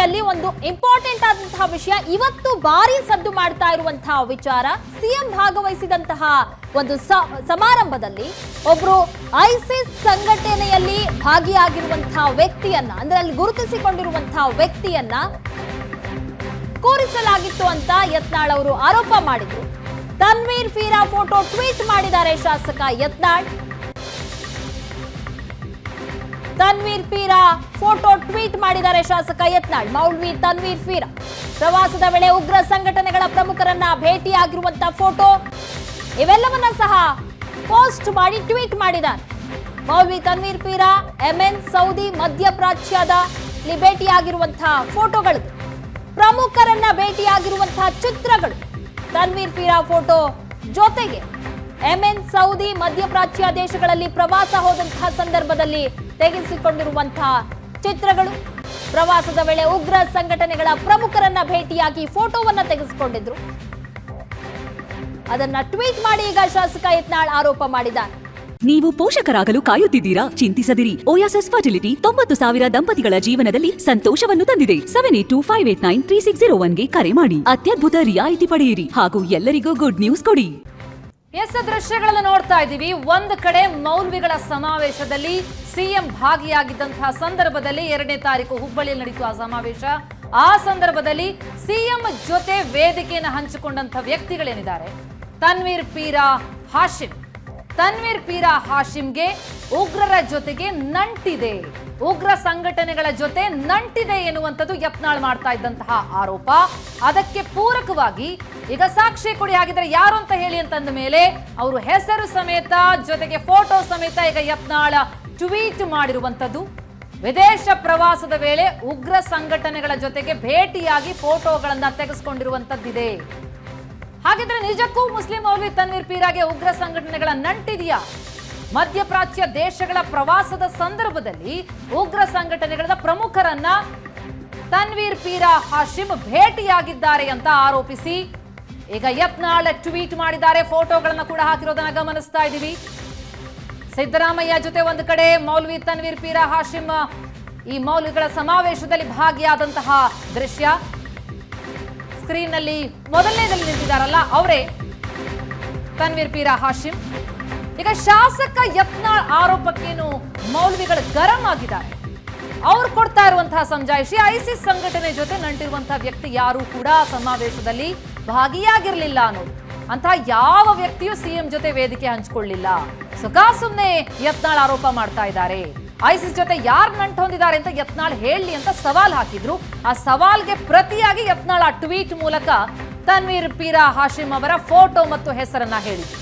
ಹಿನ್ನೆಲೆಯಲ್ಲಿ ಒಂದು ಇಂಪಾರ್ಟೆಂಟ್ ಆದಂತಹ ವಿಷಯ. ಇವತ್ತು ಭಾರಿ ಸದ್ದು ಮಾಡ್ತಾ ಇರುವಂತಹ ವಿಚಾರ, ಸಿಎಂ ಭಾಗವಹಿಸಿದಂತಹ ಒಂದು ಸಮಾರಂಭದಲ್ಲಿ ಒಬ್ರು ಐಸಿಸ್ ಸಂಘಟನೆಯಲ್ಲಿ ಭಾಗಿಯಾಗಿರುವಂತಹ ವ್ಯಕ್ತಿಯನ್ನ, ಅಂದ್ರೆ ಅಲ್ಲಿ ಗುರುತಿಸಿಕೊಂಡಿರುವಂತಹ ವ್ಯಕ್ತಿಯನ್ನ ಕೂರಿಸಲಾಗಿತ್ತು ಅಂತ ಯತ್ನಾಳ್ ಅವರು ಆರೋಪ ಮಾಡಿದ್ರು. ತನ್ವೀರ್ ಫೀರಾ ಫೋಟೋ ಟ್ವೀಟ್ ಮಾಡಿದ್ದಾರೆ ಶಾಸಕ ಯತ್ನಾಳ್. ತನ್ವೀರ್ ಪೀರಾ ಫೋಟೋ ಟ್ವೀಟ್ ಮಾಡಿದ್ದಾರೆ ಶಾಸಕ ಯತ್ನಾಳ್. ಮೌಲ್ವಿ ತನ್ವೀರ್ ಪೀರಾ. ಪ್ರವಾಸದ ವೇಳೆ ಉಗ್ರ ಸಂಘಟನೆಗಳ ಪ್ರಮುಖರನ್ನ ಭೇಟಿಯಾಗಿರುವಂತಹ ಫೋಟೋ, ಇವೆಲ್ಲವನ್ನ ಸಹ ಪೋಸ್ಟ್ ಮಾಡಿ ಟ್ವೀಟ್ ಮಾಡಿದ್ದಾರೆ. ಮೌಲ್ವಿ ತನ್ವೀರ್ ಪೀರಾ ಎಂಎನ್ ಸೌದಿ ಮಧ್ಯಪ್ರಾಚ್ಯದ ಭೇಟಿಯಾಗಿರುವಂತಹ ಫೋಟೋಗಳು. ಪ್ರಮುಖರನ್ನ ಭೇಟಿಯಾಗಿರುವಂತಹ ಚಿತ್ರಗಳು. ತನ್ವೀರ್ ಪೀರಾ ಫೋಟೋ ಜೊತೆಗೆ ಎಂಎನ್ ಸೌದಿ ಮಧ್ಯಪ್ರಾಚ್ಯ ದೇಶಗಳಲ್ಲಿ ಪ್ರವಾಸ ಹೋದಂತಹ ಸಂದರ್ಭದಲ್ಲಿ ತೆಗೆಸಿಕೊಂಡಿರುವಂತಹ ಚಿತ್ರಗಳು. ಪ್ರವಾಸದ ವೇಳೆ ಉಗ್ರ ಸಂಘಟನೆಗಳ ಪ್ರಮುಖರನ್ನ ಭೇಟಿಯಾಗಿ ಫೋಟೋವನ್ನ ತೆಗೆಸಿಕೊಂಡಿದ್ರು. ಅದನ್ನ ಟ್ವೀಟ್ ಮಾಡಿ ಈಗ ಶಾಸಕ ಯತ್ನಾಳ್ ಆರೋಪ ಮಾಡಿದ್ದಾರೆ ನೀವು ಪೋಷಕರಾಗಲು ಕಾಯುತ್ತಿದ್ದೀರಾ? ಚಿಂತಿಸದಿರಿ. ಓಯಾಸಸ್ ಫರ್ಟಿಲಿಟಿ ತೊಂಬತ್ತು ಸಾವಿರ ದಂಪತಿಗಳ ಜೀವನದಲ್ಲಿ ಸಂತೋಷವನ್ನು ತಂದಿದೆ. Seven eight two five eight nine three six zero ಒನ್ಗೆ ಕರೆ ಮಾಡಿ. ಅತ್ಯದ್ಭುತ ರಿಯಾಯಿತಿ ಪಡೆಯಿರಿ ಹಾಗೂ ಎಲ್ಲರಿಗೂ ಗುಡ್ ನ್ಯೂಸ್ ಕೊಡಿ. ಎಸ್ ದೃಶ್ಯಗಳನ್ನು ನೋಡ್ತಾ ಇದ್ದೀವಿ. ಒಂದು ಕಡೆ ಮೌಲ್ವಿಗಳ ಸಮಾವೇಶದಲ್ಲಿ ಸಿಎಂ ಭಾಗಿಯಾಗಿದ್ದಂತಹ ಸಂದರ್ಭದಲ್ಲಿ ಎರಡನೇ ತಾರೀಕು ಹುಬ್ಬಳ್ಳಿಯಲ್ಲಿ ನಡೀತು ಆ ಸಮಾವೇಶ. ಆ ಸಂದರ್ಭದಲ್ಲಿ ಸಿಎಂ ಜೊತೆ ವೇದಿಕೆಯನ್ನು ಹಂಚಿಕೊಂಡಂತ ವ್ಯಕ್ತಿಗಳೇನಿದ್ದಾರೆ? ತನ್ವೀರ್ ಪೀರಾ ಹಾಶಿಂ ತನ್ವೀರ್ ಪೀರಾ ಹಾಶಿಂಗೆ ಉಗ್ರರ ಜೊತೆಗೆ ನಂಟಿದೆ. ಉಗ್ರ ಸಂಘಟನೆಗಳ ಜೊತೆ ನಂಟಿದೆ ಎನ್ನುವಂಥದ್ದು ಯತ್ನಾಳ್ ಮಾಡ್ತಾ ಇದ್ದಂತಹ ಆರೋಪ. ಅದಕ್ಕೆ ಪೂರಕವಾಗಿ ಈಗ ಸಾಕ್ಷಿ ಕೊಡಿ ಆಗಿದ್ರೆ ಯಾರು ಅಂತ ಹೇಳಿ ಅಂತಂದ ಮೇಲೆ ಅವರು ಹೆಸರು ಸಮೇತ ಜೊತೆಗೆ ಫೋಟೋ ಸಮೇತ ಈಗ ಯತ್ನಾಳ ಟ್ವೀಟ್ ಮಾಡಿರುವಂಥದ್ದು. ವಿದೇಶ ಪ್ರವಾಸದ ವೇಳೆ ಉಗ್ರ ಸಂಘಟನೆಗಳ ಜೊತೆಗೆ ಭೇಟಿಯಾಗಿ ಫೋಟೋಗಳನ್ನ ತೆಗೆಸ್ಕೊಂಡಿರುವಂತದ್ದಿದೆ ಹಾಗಿದ್ರೆ ನಿಜಕ್ಕೂ ಮುಸ್ಲಿಂ ಮೌಲ್ವಿ ತನ್ವೀರ್ ಪೀರಾಗೆ ಉಗ್ರ ಸಂಘಟನೆಗಳ ನಂಟಿದೆಯಾ? ಮಧ್ಯಪ್ರಾಚ್ಯ ದೇಶಗಳ ಪ್ರವಾಸದ ಸಂದರ್ಭದಲ್ಲಿ ಉಗ್ರ ಸಂಘಟನೆಗಳ ಪ್ರಮುಖರನ್ನ ತನ್ವೀರ್ ಪೀರಾ ಹಾಶಿಮ್ ಭೇಟಿಯಾಗಿದ್ದಾರೆ ಅಂತ ಆರೋಪಿಸಿ ಈಗ ಯತ್ನಾಳ ಟ್ವೀಟ್ ಮಾಡಿದ್ದಾರೆ. ಫೋಟೋಗಳನ್ನು ಕೂಡ ಹಾಕಿರೋದನ್ನ ಗಮನಿಸ್ತಾ ಇದ್ದೀವಿ. ಸಿದ್ದರಾಮಯ್ಯ ಜೊತೆ ಒಂದು ಕಡೆ ಮೌಲ್ವಿ ತನ್ವೀರ್ ಪೀರಾ ಹಾಶಿಮ್ ಈ ಮೌಲ್ವಿಗಳ ಸಮಾವೇಶದಲ್ಲಿ ಭಾಗಿಯಾದಂತಹ ದೃಶ್ಯ. ಸ್ಕ್ರೀನ್ನಲ್ಲಿ ಮೊದಲನೇದಲ್ಲಿ ನಿಂತಿದ್ದಾರಲ್ಲ ಅವರೇ ತನ್ವೀರ್ ಪೀರಾ ಹಾಶಿಮ್. ಈಗ ಶಾಸಕ ಯತ್ನಾಳ್ ಆರೋಪಕ್ಕೇನು ಮೌಲ್ವಿಗಳು ಗರಂ ಆಗಿದ್ದಾರೆ. ಅವ್ರು ಕೊಡ್ತಾ ಇರುವಂತಹ ಸಮಜಾಯಿಷಿ ಐಸಿಸ್ ಸಂಘಟನೆ ಜೊತೆ ನಂಟಿರುವಂತಹ ವ್ಯಕ್ತಿ ಯಾರು ಕೂಡ ಸಮಾವೇಶದಲ್ಲಿ ಭಾಗಿಯಾಗಿರ್ಲಿಲ್ಲ ಅನ್ನೋದು. ಅಂತಹ ಯಾವ ವ್ಯಕ್ತಿಯೂ ಸಿಎಂ ಜೊತೆ ವೇದಿಕೆ ಹಂಚಿಕೊಳ್ಳಿಲ್ಲ. ಸುಖಾ ಸುಮ್ನೆ ಯತ್ನಾಳ್ ಆರೋಪ ಮಾಡ್ತಾ ಇದ್ದಾರೆ. ಐಸಿಸ್ ಜೊತೆ ಯಾರು ನಂಟು ಹೊಂದಿದ್ದಾರೆ ಅಂತ ಯತ್ನಾಳ್ ಹೇಳಿ ಅಂತ ಸವಾಲ್ ಹಾಕಿದ್ರು. ಆ ಸವಾಲ್ಗೆ ಪ್ರತಿಯಾಗಿ ಯತ್ನಾಳ್ ಆ ಟ್ವೀಟ್ ಮೂಲಕ ತನ್ವೀರ್ ಪೀರಾ ಹಾಶಿಮ್ ಅವರ ಫೋಟೋ ಮತ್ತು ಹೆಸರನ್ನ ಹೇಳಿದ್ರು.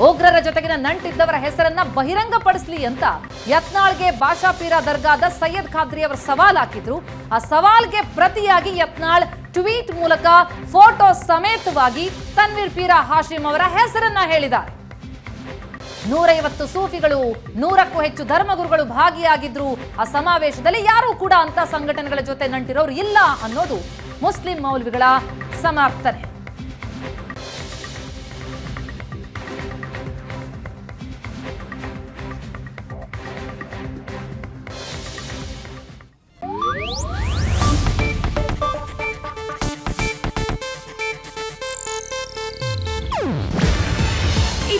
ಉಗ್ರರ ಜೊತೆಗಿನ ನಂಟಿದ್ದವರ ಹೆಸರನ್ನ ಬಹಿರಂಗಪಡಿಸ್ಲಿ ಅಂತ ಯತ್ನಾಳ್ಗೆ ಬಾಷಾಪೀರ ದರ್ಗಾದ ಸೈಯದ್ ಖಾದ್ರಿ ಅವರು ಸವಾಲ್ ಹಾಕಿದ್ರು. ಆ ಸವಾಲ್ಗೆ ಪ್ರತಿಯಾಗಿ ಯತ್ನಾಳ್ ಟ್ವೀಟ್ ಮೂಲಕ ಫೋಟೋ ಸಮೇತವಾಗಿ ತನ್ವೀರ್ ಪೀರಾ ಹಾಶಿಮ್ ಅವರ ಹೆಸರನ್ನ ಹೇಳಿದ್ದಾರೆ. ನೂರೈವತ್ತು ಸೂಫಿಗಳು, ನೂರಕ್ಕೂ ಹೆಚ್ಚು ಧರ್ಮಗುರುಗಳು ಭಾಗಿಯಾಗಿದ್ರು. ಆ ಸಮಾವೇಶದಲ್ಲಿ ಯಾರೂ ಕೂಡ ಅಂತ ಸಂಘಟನೆಗಳ ಜೊತೆ ನಂಟಿರೋರು ಇಲ್ಲ ಅನ್ನೋದು ಮುಸ್ಲಿಂ ಮೌಲ್ವಿಗಳ ಸಮರ್ಥನೆ.